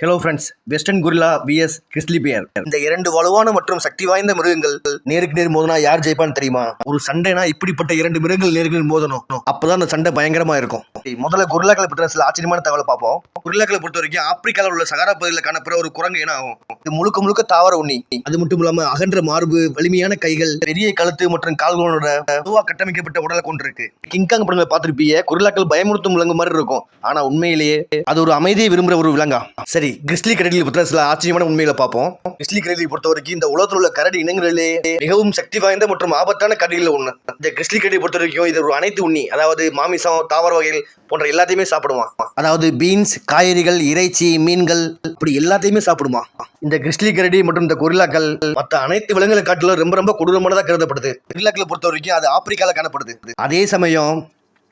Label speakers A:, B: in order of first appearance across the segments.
A: Hello friends western gorilla VS grizzly bear இந்த இரண்டு வலுவான மற்றும் சக்தி வாய்ந்த மிருகங்கள் நேருக்கு நேர் மோதனா யார் ஜெயிப்பான்னு தெரியுமா? ஒரு சண்டைனா இப்படிப்பட்ட இரண்டு மிருகங்கள் நேருக்கு நேர் மோதணும். அப்பதான் அந்த சண்டை பயங்கரமா இருக்கும். முதல்ல குரிலாக்களை பற்றின சில ஆச்சரியமான தகவலை பார்ப்போம். குரிலாக்களை பொறுத்த வரைக்கும் ஆப்பிரிக்காவில் உள்ள சகாரா பகுதியில் காணப்படுற ஒரு குரங்கு என்ன ஆகும்? இது முழுக்க முழுக்க தாவர உண்ணி. அது மட்டும் இல்லாம அகன்ற மார்பு வலிமையான கைகள் பெரிய கழுத்து மற்றும் கால்களோட பொதுவா கட்டமைக்கப்பட்ட உடலை கொண்டிருக்கு. கிங்காங் படங்களை பார்த்திருப்பீங்க. குரிலாக்கள் பயமுறுத்தும் விலங்கு மாதிரி இருக்கும். ஆனா உண்மையிலேயே அது ஒரு அமைதியை விரும்புற ஒரு விலங்கா? சரி கிறிஸ்லி கரடிகளை பற்றின சில ஆச்சரியமான உண்மைகளை பார்ப்போம். கிறிஸ்லி கரடி பொறுத்த வரைக்கும் இந்த உலகத்தில் உள்ள கரடி இனங்களிலே மிகவும் சக்தி வாய்ந்த மற்றும் ஆபத்தான கரடிகள் ஒன்று இந்த கிறிஸ்லி கரடியை பொறுத்த வரைக்கும் இது ஒரு அனைத்து உண்ணி அதாவது மாமிசம் தாவர வகைகள் போன்ற எல்லாத்தையுமே சாப்பிடுவான். அதாவது பீன்ஸ் காய்கறிகள் இறைச்சி மீன்கள் இப்படி எல்லாத்தையுமே சாப்பிடுமா இந்த கிறிஸ்லி கரடி மற்றும் இந்த கொரில்லாக்கள் மற்ற அனைத்து விலங்குகளை காட்டிலும் ரொம்ப ரொம்ப கொடூரமானதாக கருதப்படுது. கொரில்லாக்களை பொறுத்த வரைக்கும் அது ஆப்பிரிக்காவில் காணப்படுது. அதே சமயம்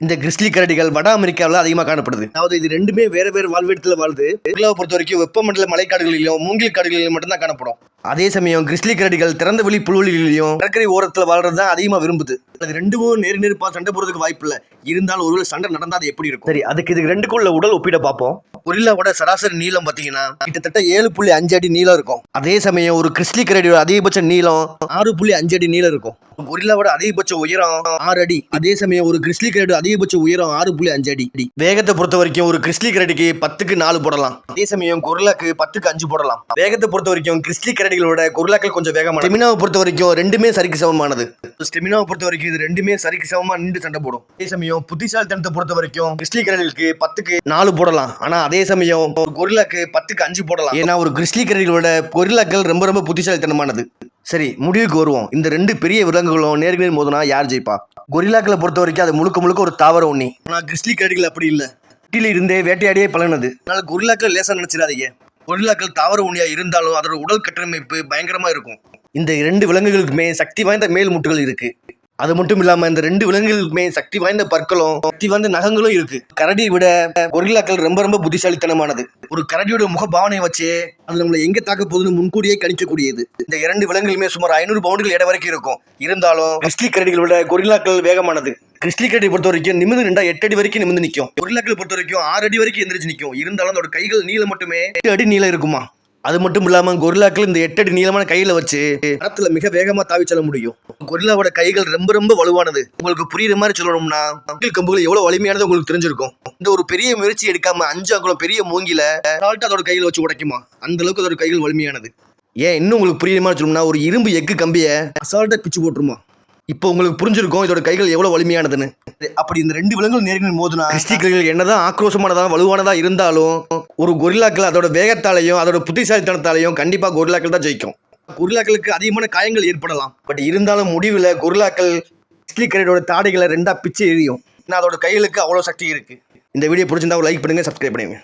A: இந்த கிறிஸ்லி கரடிகள் வட அமெரிக்காவில் அதிகமாக காணப்படுது. அதாவது இது ரெண்டுமே வேற வேறு வாழ்விடத்தில் வாழுது இந்தியாவை பொறுத்த வரைக்கும் வெப்பமண்டல மலைக்காடுகளிலும் மூங்கில் காடுகளிலும் மட்டும்தான் காணப்படும். அதே சமயம் கிறிஸ்லி கரடிகள் திறந்த வெளி புல்வெளிகளிலும் கடற்கரை ஓரத்தில் வாழ்றது தான் அதிகமாக விரும்புது. அது ரெண்டுமும் நேர் நேர்ப்பா சண்டை போடுறதுக்கு வாய்ப்பு இல்லை இருந்தாலும் ஒருவேளை சண்டை நடந்தால் அது எப்படி இருக்கும்? சரி அதுக்கு இது ரெண்டுக்குள்ள உடல் ஒப்பிட பார்ப்போம். கொரில்லாவோட சராசரி நீளம் பார்த்தீங்கன்னா கிட்டத்தட்ட ஏழு புள்ளி அஞ்சு அடி நீளம் இருக்கும். அதே சமயம் ஒரு கிறிஸ்லி கரடியோட அதிகபட்ச நீளம் ஆறு புள்ளி அஞ்சு அடி நீளம் இருக்கும். கொரில்லாவோட அதிகபட்ச உயரம் ஆறு அடி. அதே சமயம் ஒரு கிறிஸ்லி கரடியோட அதிகபட்ச உயரம் ஆறு புள்ளி அஞ்சு அடி. வேகத்தை பொறுத்த வரைக்கும் ஒரு கிறிஸ்லி கரடிக்கு பத்துக்கு நாலு போடலாம். அதே சமயம் கொரில்லாக்கு பத்துக்கு அஞ்சு போடலாம். வேகத்தை பொறுத்த வரைக்கும் கிறிஸ்லி கரடிகளோட கொரில்லாக்கள் கொஞ்சம் வேகமான ஸ்டெமினாவை பொறுத்த வரைக்கும் ரெண்டுமே சரிக்கு சமமானது. ஸ்டெமினாவை பொறுத்த வரைக்கும் இது ரெண்டுமே சரிக்கு சமமா நின்று சண்டை போடும். அதே சமயம் புத்திசாலித்தனத்தை பொறுத்த வரைக்கும் கிறிஸ்லி கரடிகளுக்கு பத்துக்கு நாலு போடலாம். ஆனா அதே அதே சமயம் ஒரு கொரில்லாக்கு பத்துக்கு அஞ்சு போடலாம். ஏன்னா ஒரு கிறிஸ்லி கரடிகளோட கொரில்லாக்கள் ரொம்ப ரொம்ப புத்திசாலித்தனமானது. சரி முடிவுக்கு வருவோம். இந்த ரெண்டு பெரிய விலங்குகளும் நேருக்கு நேர் மோதினா யார் ஜெயிப்பா? கொரில்லாக்களை பொறுத்த வரைக்கும் அது முழுக்க முழுக்க ஒரு தாவர உண்ணி. ஆனா கிறிஸ்லி கரடிகள் அப்படி இல்லை. குட்டியில இருந்தே வேட்டையாடியே பழகினது. அதனால கொரில்லாக்கள் லேசா நினைச்சிடாதீங்க. கொரில்லாக்கள் தாவர உண்ணியா இருந்தாலும் அதோட உடல் கட்டமைப்பு பயங்கரமா இருக்கும். இந்த இரண்டு விலங்குகளுக்குமே சக்தி வாய்ந்த மேல் முட்டுகள் இருக்கு. அது மட்டும் இல்லாம இந்த ரெண்டு விலங்குகளுக்குமே சக்தி வாய்ந்த பற்களும் சக்தி வாய்ந்த நகங்களும் இருக்கு. கரடியை விட கொரில்லாக்கள் ரொம்ப ரொம்ப புத்திசாலித்தனமானது. ஒரு கரடியோட முக பாவனையை வச்சு அது நம்மளை எங்க தாக்க போகுதுன்னு முன்கூடியே கணிக்கக்கூடியது. இந்த இரண்டு விலங்குகளுமே சுமார் ஐநூறு பவுண்டுகள் இட வரைக்கும் இருக்கும். இருந்தாலும் கிறிஸ்டி கரடிகளை விட கொரில்லாக்கள் வேகமானது. கிறிஸ்டி கரடி பொறுத்த வரைக்கும் நிமிந்து நின்றா எட்டு அடி வரைக்கும் நிமிந்து நிற்கும் கொரில்லாக்கள் பொறுத்த வரைக்கும் ஆறு அடி வரைக்கும் எந்திரிச்சு நிற்கும் இருந்தாலும் அதோட கைகள் நீளம் மட்டுமே எட்டு அடி நீளம் இருக்குமா? அது மட்டும் இல்லாம கொரில்லாக்கள் இந்த எட்டடி நீளமான கையில வச்சு மரத்துல மிக வேகமா தாவி செல்ல முடியும். கொரில்லாவோட கைகள் ரொம்ப ரொம்ப வலுவானது. உங்களுக்கு புரியுற மாதிரி சொல்லணும்னா கம்பிகள் கம்புகள் எவ்வளவு வலிமையானது உங்களுக்கு தெரிஞ்சிருக்கும். இந்த ஒரு பெரிய முயற்சி எடுக்காம அஞ்சு அங்குலம் பெரிய மூங்கில சால்ட் அதோட கையில வச்சு உடைக்குமா? அந்த அளவுக்கு அதோட கைகள் வலிமையானது. ஏன் இன்னும் உங்களுக்கு புரியுற மாதிரி சொல்லணும்னா ஒரு இரும்பு எக்கு கம்பியை அசால்ட்டா பிச்சு போட்டுருமா? இப்போ உங்களுக்கு புரிஞ்சிருக்கும் இதோட கைகள் எவ்வளவு வலிமையானதுன்னு. அப்படி இந்த ரெண்டு விலங்குகள் நேருக்கு மோதுனா கிறிஸ்டிகள் என்னதான் ஆக்ரோஷமானதா வலுவானதா இருந்தாலும் ஒரு கொரில்லாக்கள் அதோட வேகத்தாலையும் அதோட புத்திசாலித்தனத்தாலையும் கண்டிப்பாக கொரில்லாக்கள் தான் ஜெயிக்கும். கொரில்லாக்களுக்கு அதிகமான காயங்கள் ஏற்படலாம். பட் இருந்தாலும் முடிவில் கொரில்லாக்கள் கிறிஸ்டி தாடைகளை ரெண்டாக பிச்சு எரியும் ஏன்னா அதோட கைகளுக்கு அவ்வளோ சக்தி இருக்குது இந்த வீடியோ பிடிச்சிருந்தா லைக் பண்ணுங்கள் சப்ஸ்கிரைப் பண்ணுங்கள்